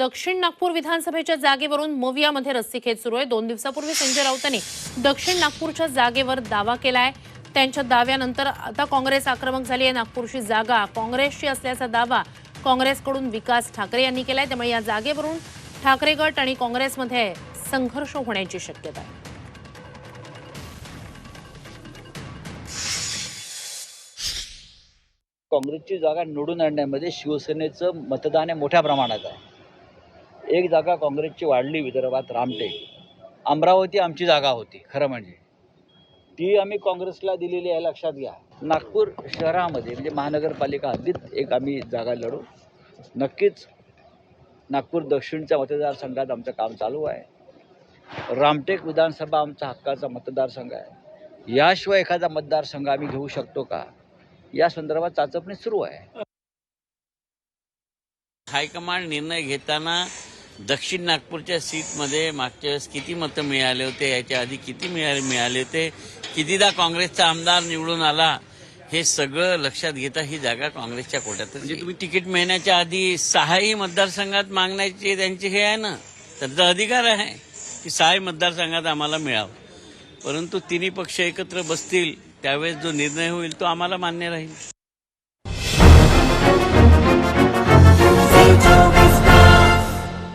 दक्षिण नागपूर विधानसभेच्या जागेवरून मोवियामध्ये रस्सीखेच सुरू आहे. दोन दिवसापूर्वी संजय राऊतांनी दक्षिण नागपूरच्या जागेवर दावा केला आहे त्यांच्या दाव्यानंतर आता काँग्रेस आक्रमक झाली आहे. नागपूरची जागा काँग्रेसची असल्याचा दावा काँग्रेसकडून विकास ठाकरे यांनी केलाय. त्यामुळे या जागेवरून ठाकरे गट आणि काँग्रेसमध्ये संघर्ष होण्याची शक्यता आहे. काँग्रेसची जागा निवडून आणण्यामध्ये शिवसेनेचं मतदान हे मोठ्या प्रमाणात आहे. एक जागा काँग्रेसची वाढली विदर्भात रामटेक. अमरावती आमची जागा होती खरं म्हणजे. ती आम्ही काँग्रेसला दिलेली आहे लक्षात घ्या. नागपूर शहरामध्ये म्हणजे महानगरपालिका हद्दीत एक आम्ही जागा लढू. नक्कीच नागपूर दक्षिणच्या मतदारसंघात आमचं काम चालू आहे. रामटेक विधानसभा आमचा हक्काचा मतदारसंघ आहे. याशिवाय एखादा मतदारसंघ आम्ही घेऊ शकतो का? या संदर्भात चाचपणी सुरू आहे. हायकमांड निर्णय घेताना दक्षिण नागपूरच्या सीटमध्ये मागच्या वेळेस किती मतं मिळाले होते याच्या आधी किती मिळाले मिळाले होते कितीदा काँग्रेसचा आमदार निवडून आला हे सगळं लक्षात घेता ही जागा काँग्रेसच्या कोट्यात म्हणजे तुम्ही तिकीट मिळण्याच्या आधी सहाही मतदारसंघात मागण्याचे त्यांचे हे आहे ना त्यांचा अधिकार आहे की सहाही मतदारसंघात आम्हाला मिळावं. परंतु तिन्ही पक्ष एकत्र बसतील त्यावेळेस जो निर्णय होईल तो आम्हाला मान्य राहील.